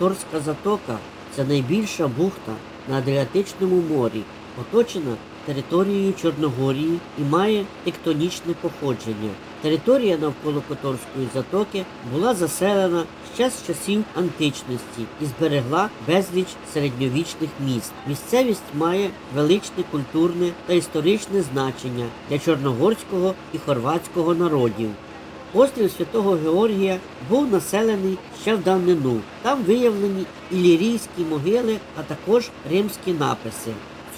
Которська затока це найбільша бухта на Адріатичному морі, оточена територією Чорногорії і має тектонічне походження. Територія навколо Которської затоки була заселена ще з часів античності і зберегла безліч середньовічних міст. Місцевість має величне культурне та історичне значення для чорногорського і хорватського народів. Острів Святого Георгія був населений ще в давнину. Там виявлені ілірійські могили, а також римські написи.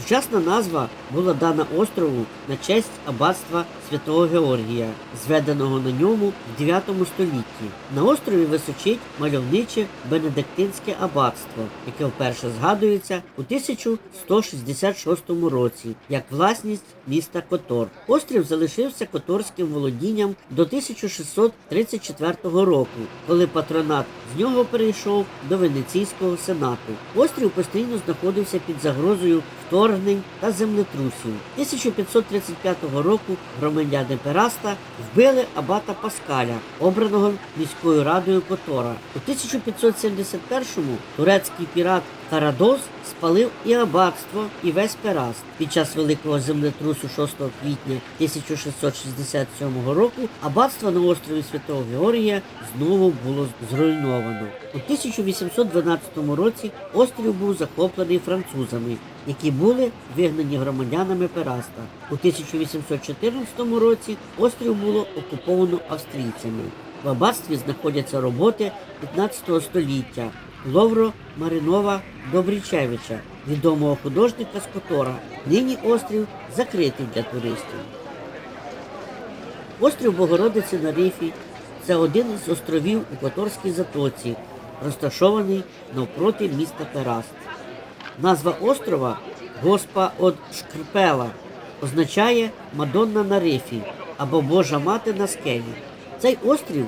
Сучасна назва була дана острову на честь аббатства Святого Георгія, зведеного на ньому в 9 столітті. На острові височить мальовниче Бенедиктинське аббатство, яке вперше згадується у 1166 році як власність міста Котор. Острів залишився которським володінням до 1634 року, коли патронат з нього перейшов до Венеційського сенату. Острів постійно знаходився під загрозою вторгнень та землетрусів. 1535 року громадяни Пераста вбили абата Паскаля, обраного міською радою Котора. У 1571-му турецький пірат Карадос спалив і аббатство, і весь Пераст. Під час великого землетрусу 6 квітня 1667 року аббатство на острові Святого Георгія знову було зруйновано. У 1812 році острів був захоплений французами, які були вигнані громадянами Пераста. У 1814 році острів було окуповано австрійцями. В аббатстві знаходяться роботи 15 століття Ловро Маринова Добрічевича, відомого художника з Котора. Нині острів закритий для туристів. Острів Богородиці на Рифі це один із островів у Которській затоці, розташований навпроти міста Пераст. Назва острова Госпа од Шкрпела означає Мадонна на рифі або Божа мати на скелі. Цей острів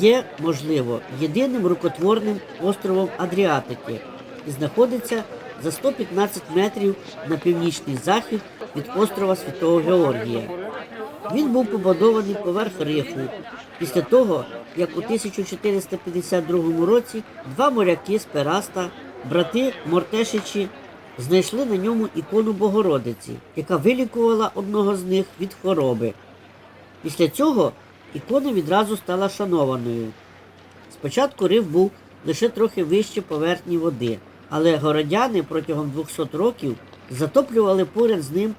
є, можливо, єдиним рукотворним островом Адріатики і знаходиться за 115 метрів на північний захід від острова Святого Георгія. Він був побудований поверх рифу після того, як у 1452 році два моряки з Пераста, брати Мортешичі, знайшли на ньому ікону Богородиці, яка вилікувала одного з них від хвороби. Після цього ікона відразу стала шанованою. Спочатку риф був лише трохи вище поверхні води, але городяни протягом 200 років затоплювали поряд з ним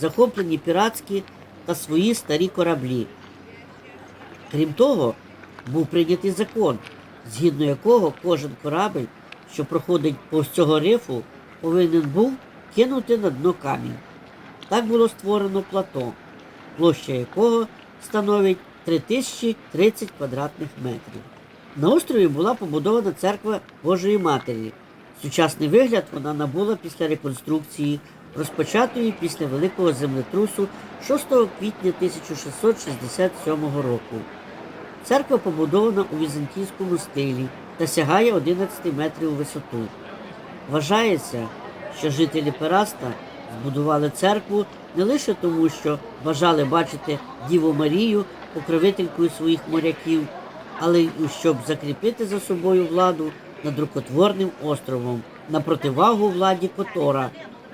захоплені піратські та свої старі кораблі. Крім того, був прийнятий закон, згідно якого кожен корабель, що проходить повз цього рифу, повинен був кинути на дно камінь. Так було створено плато, площа якого становить 3030 квадратних метрів. На острові була побудована церква Божої Матері. Сучасний вигляд вона набула після реконструкції, розпочатої після великого землетрусу 6 квітня 1667 року. Церква побудована у візантійському стилі та сягає 11 метрів у висоту. Вважається, що жителі Пераста збудували церкву не лише тому, що бажали бачити Діву Марію покровителькою своїх моряків, але й щоб закріпити за собою владу над рукотворним островом на противагу владі Котора.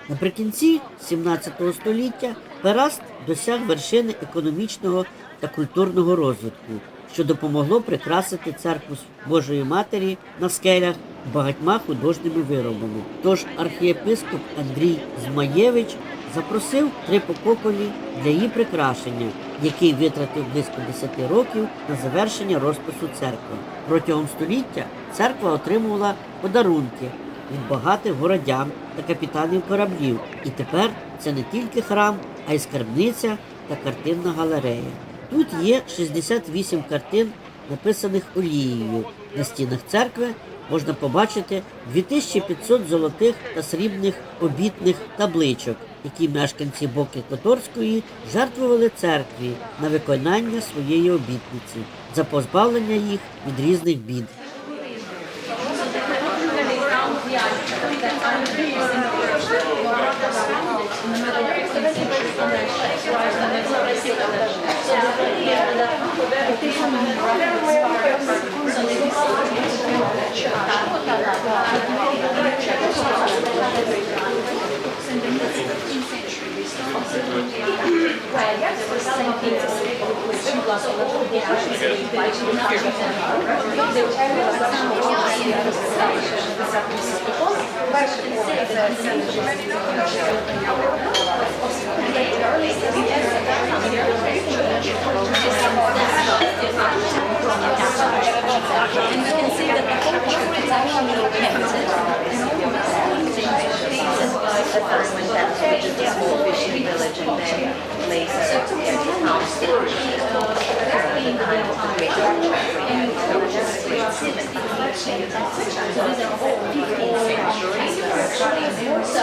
Наприкінці 17 століття Пераст досяг вершини економічного та культурного розвитку, що допомогло прикрасити церкву Божої Матері на скелях багатьма художніми виробами. Тож архієпископ Андрій Змаєвич запросив три покополі для її прикрашення, який витратив близько 10 років на завершення розпису церкви. Протягом століття церква отримувала подарунки від багатих городян та капітанів кораблів. І тепер це не тільки храм, а й скарбниця та картинна галерея. Тут є 68 картин, написаних олією. На стінах церкви можна побачити 2500 золотих та срібних обітних табличок, які мешканці Боки Которської жертвували церкві на виконання своєї обітниці за позбавлення їх від різних бід. in the mid-15th century, we still observing the where there was St. Peter's which was all the actually built in There were some wine in the station, people worship all of the and you can see that the whole picture is actually connected a son went back to small fishing village and then later he had his house at the of the Great Depression. So,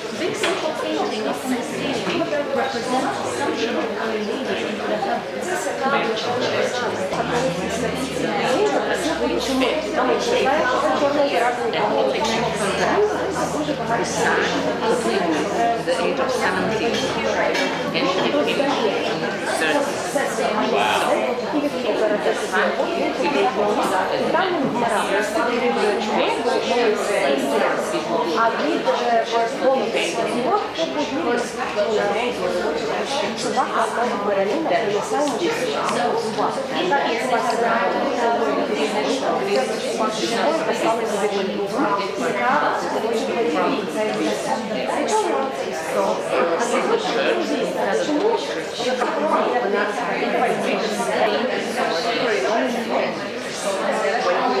Big simple painting of the scenery represents assumption of our leaders into the heavens. The son, at the age of 17, and he became 30. The son, he became А від собака Береліна принесе when he was 30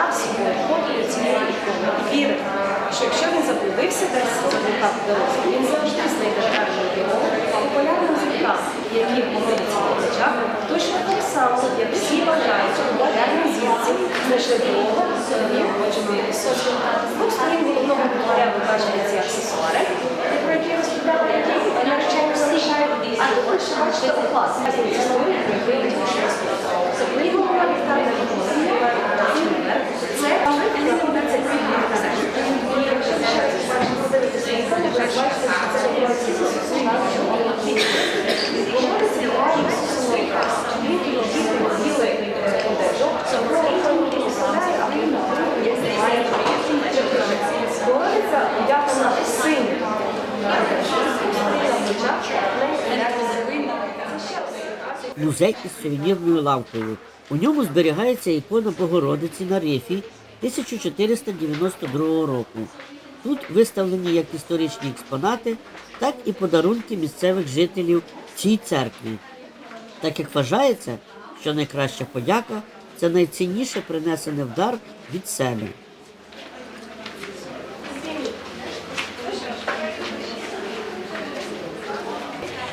грав собою ходить цієї ікони і вірив, що якщо він заблудився десь дорозі, він завжди знайде правильну дорогу. Популярним звукам, які в очах, точно так само, як всі вважають, що популярні звідси знайшли дорогу, хочемо Ісусу. З двох сторін головного букваря ви бачите ці аксесуари, про які розповідали які навчання залишають, а ще бачите оклад. Це історія, про яку я тільки що розповідала. Особливо лікарня це знаходиться одягнена синім. Музей із сувенірною лавкою. У ньому зберігається ікона Богородиці на рифі 1492 року. Тут виставлені як історичні експонати, так і подарунки місцевих жителів цій церкві. Так як вважається, що найкраща подяка це найцінніше принесене в дар від себе.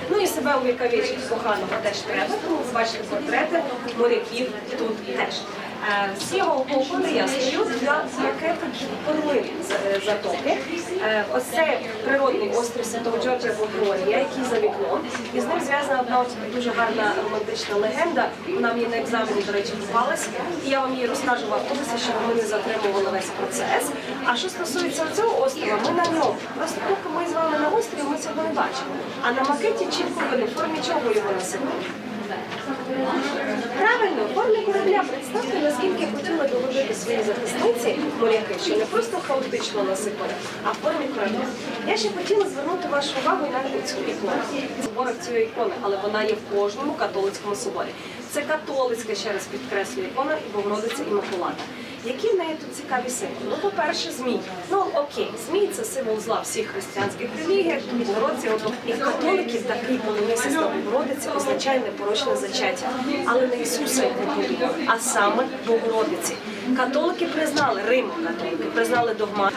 Ну і себе увіковічить коханого теж треба, тому бачите портрети моряків тут теж. Е, З цього я стою для макету перлини з- затоки. Е, Ось це природний острів Святого Джорджа Георгія, який за вікном. І з ним зв'язана одна дуже гарна романтична легенда. Вона мені на екзамені, до речі, попалась. І я вам її розкажу в автобусі, щоб ми не затримували весь процес. А що стосується цього острова, ми на ньому. Просто поки ми з вами на острові, ми цього не бачимо. А на макеті чітко видно, в формі чого його насипали. Правильно, формі корабля представте, наскільки хотіли доложити свої захисниці моряки, що не просто хаотично насипали, а в формі корабля. Я ще хотіла звернути вашу увагу на цю ікону. Соборах цієї ікони, але вона є в кожному католицькому соборі. Це католицька, ще раз підкреслюю, ікона і Богородиця Іммакулата. Які в неї тут цікаві символи? Ну, по-перше, змій. Ну окей, змій це символ зла всіх християнських релігій, Богородці, і католиків такий полонисий на Богородиці означає непорочне зачаття, але не Ісуса Бога, а саме Богородиці. Католики признали, Рим католики признали догма.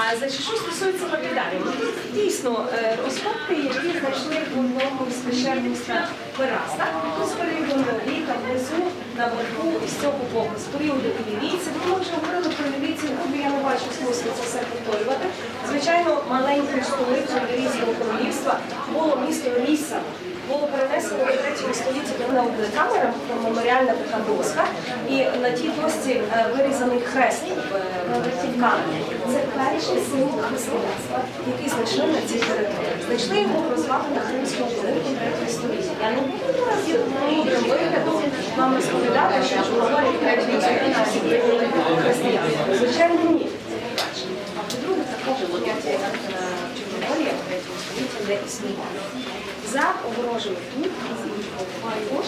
А значить, що стосується лапідарів, ну, дійсно е, розкопки, які знайшли в одному з пещерництва Пераста, ну, з періоду віка, внизу, наверху, і з цього боку, з періоду ілірійців. Ми вже говорили про ілірійців, грубі, я не бачу смислу це все повторювати. Звичайно, маленькою столицею Ілірійського королівства було місто Ліса. Було перенесено в 3 столітті на камера, меморіальна така доска, і на тій досці е, вирізаний хрест е. Це перший символ християнства, який знайшли на цій території. Знайшли його в розвалинах римського будинку 3 століття. Я не буду разів мудрим виглядом вам розповідати, що ж говорять 3 століття прийняли християнство. Звичайно, ні. Це перше. А по-друге, такого поняття, як е, Чорногорія в 3 столітті не існувало. За огорожею тут, також,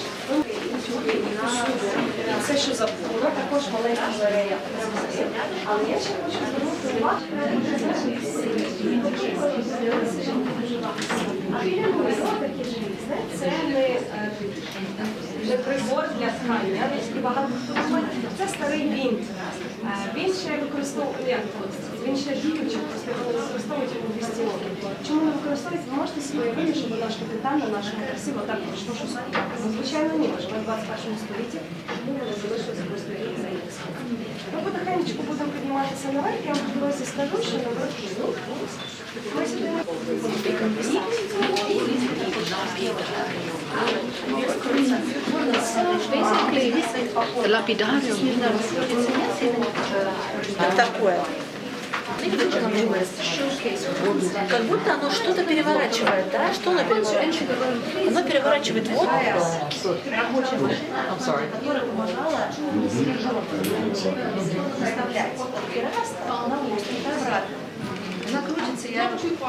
все, що забула, також маленька галерея, але я ще хочу звернути увагу. Желізне, це не, е, не прибор для ткання, багато хто думає, це старий вінт. Е, Він ще використовує, він ще діючий, просто його не використовують його 200 років. Чому не використовують? Ви можете собі уявити, щоб наш капітан на нашому красиво так пройшло щось купити. Ну, звичайно, ні, ми живемо в 21 столітті, тому не залишилося просто їх за їх Ми потихеньку будемо підніматися наверх, я вам дорозі скажу, що наверх ми сюди не Лапидариум. такое. Как будто оно что-то переворачивает, да? Что оно переворачивает? Оно переворачивает воду. Она крутится, я або якісь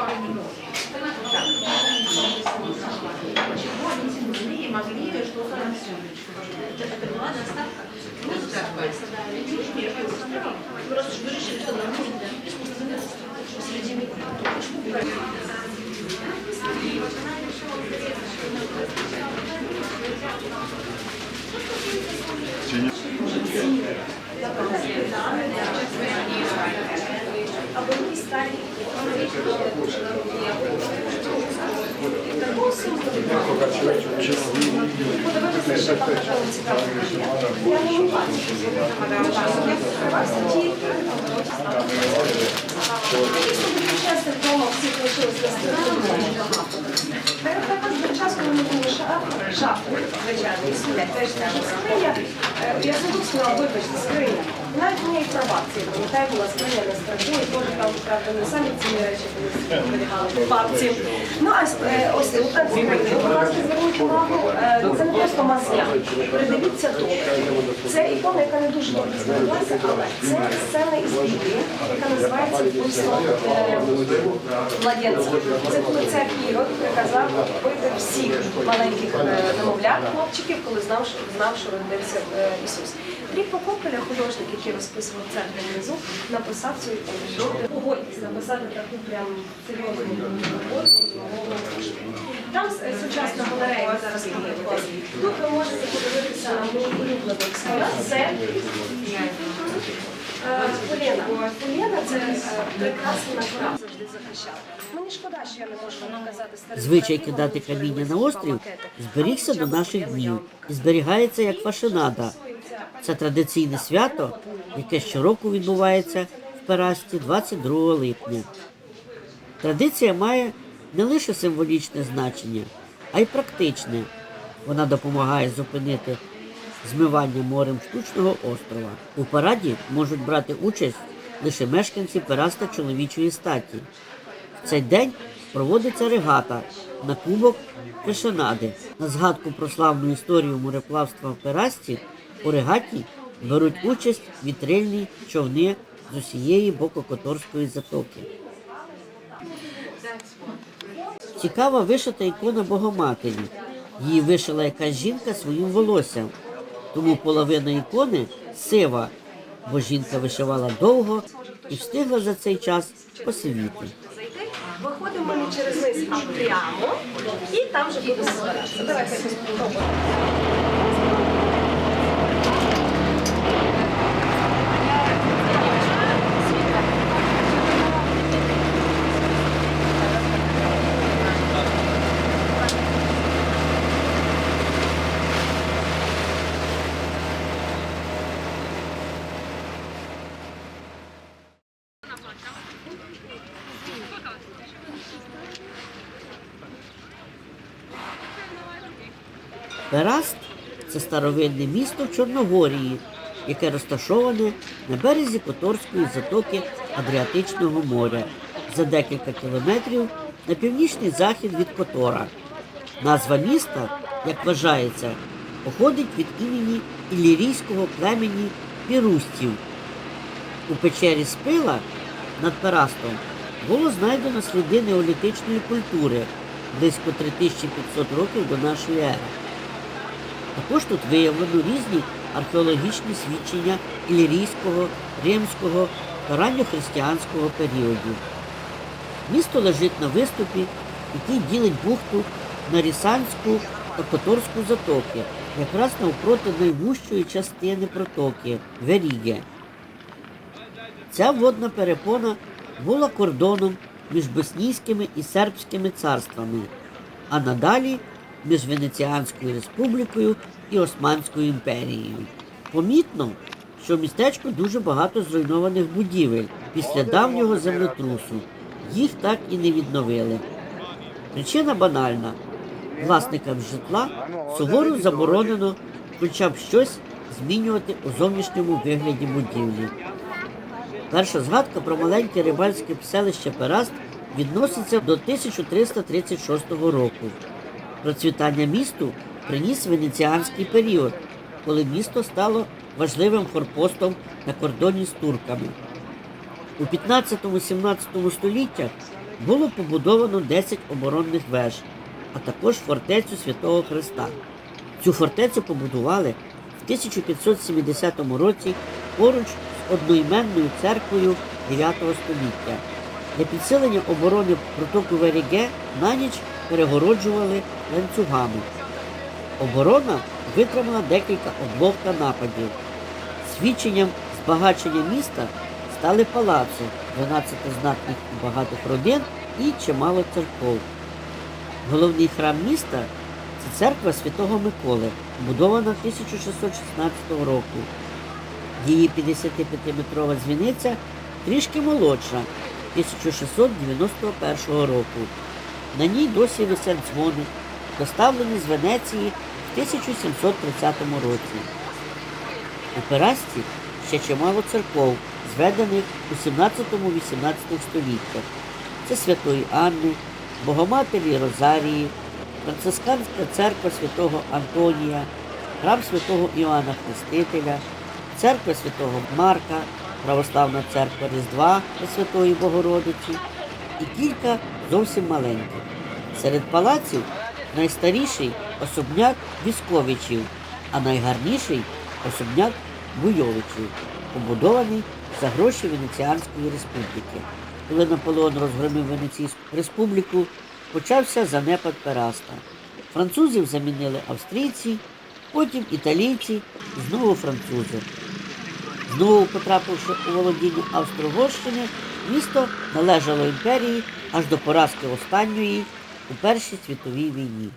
старі такого символу. Подивитися, що там такого цікавого є. Я не могла нічого Я відкривався тільки Дійсно, дуже часто вдома всіх лишилось на стороні багато. Перед також шафи, звичайно, і сидять теж наша скриня. Е, Я забув сказала, вибачте, скриня. Навіть у неї прабабці, пам'ятаю, була скриня на страху, і теж там, правда, не самі цінні речі зберігали бабці. Ну, а е, ось у скрині, будь ласка, зверніть увагу, е, це не просто масля. Придивіться добре. Це ікона, яка не дуже добре збереглася, але це сцена із Біблії, яка називається «Вбивство е, младенця. Це коли цар Ірод приказав вбити всіх маленьких немовлят, хлопчиків, коли знав, що знав, що родився Ісус. Рік Покопеля, художник, який розписував церкву внизу, написав цю ікону. Погодьтесь написати таку прям серйозну роботу. Там сучасна галерея, зараз подивитесь. Тут ви можете подивитися на мій улюблений експонат. Це Полена. Полена це прекрасна натура завжди захищала. Мені шкода, що я не можу вам показати Звичай кидати каміння на острів зберігся до наших днів і зберігається як фашинада. Це традиційне свято, яке щороку відбувається в Перасті 22 липня. Традиція має не лише символічне значення, а й практичне. Вона допомагає зупинити змивання морем штучного острова. У параді можуть брати участь лише мешканці Пераста чоловічої статі. В цей день проводиться регата, на кубок Кишенади. На згадку про славну історію мореплавства в Перасті у регаті беруть участь вітрильні човни з усієї Бококоторської затоки. Цікава вишита ікона Богоматері. Її вишила якась жінка своїм волоссям. Тому половина ікони сива, бо жінка вишивала довго і встигла за цей час посивіти. Виходимо не через низ, а прямо, і там вже буде збиратися. Давайте спробуємо. Пераст це старовинне місто в Чорногорії, яке розташоване на березі Которської затоки Адріатичного моря за декілька кілометрів на північний захід від Котора. Назва міста, як вважається, походить від імені іллірійського племені пірустів. У печері Спила над Перастом було знайдено сліди неолітичної культури близько 3500 років до нашої ери. Також тут виявлено різні археологічні свідчення ілірійського, римського та ранньохристиянського періодів. Місто лежить на виступі, який ділить бухту на Рісанську та Которську затоки, якраз навпроти найвужчої частини протоки Веріге. Ця водна перепона була кордоном між Боснійськими і Сербськими царствами, а надалі між Венеціанською республікою і Османською імперією. Помітно, що в містечку дуже багато зруйнованих будівель після давнього землетрусу. Їх так і не відновили. Причина банальна. Власникам житла суворо заборонено хоча б щось змінювати у зовнішньому вигляді будівлі. Перша згадка про маленьке рибальське селище Пераст відноситься до 1336 року. Процвітання місту приніс венеціанський період, коли місто стало важливим форпостом на кордоні з турками. У 15-17 століттях було побудовано 10 оборонних веж, а також фортецю Святого Христа. Цю фортецю побудували в 1570 році поруч з одноіменною церквою 9 століття. Для підсилення оборони протоку Веріге на ніч перегороджували ланцюгами. Оборона витримала декілька облог та нападів. Свідченням збагачення міста стали палаци 12 знатних і багатих родин і чимало церков. Головний храм міста це церква Святого Миколи, будована 1616 року. Її 55-метрова дзвіниця трішки молодша 1691 року. На ній досі висять дзвони, доставлені з Венеції в 1730 році. У Перасті ще чимало церков, зведених у 17-18 століттях. Це Святої Анни, Богоматері Розарії, Францисканська церква святого Антонія, храм святого Іоанна Хрестителя, церква святого Марка, Православна церква Різдва Пресвятої Богородиці і кілька зовсім маленьких. Серед палаців найстаріший особняк Вісковичів, а найгарніший особняк Буйовичів, побудований за гроші Венеціанської республіки. Коли Наполеон розгромив Венеційську республіку, почався занепад Пераста. Французів замінили австрійці, потім італійці, знову французи. Знову потрапивши у володіння Австро-Угорщини, місто належало імперії аж до поразки останньої у Першій світовій війні.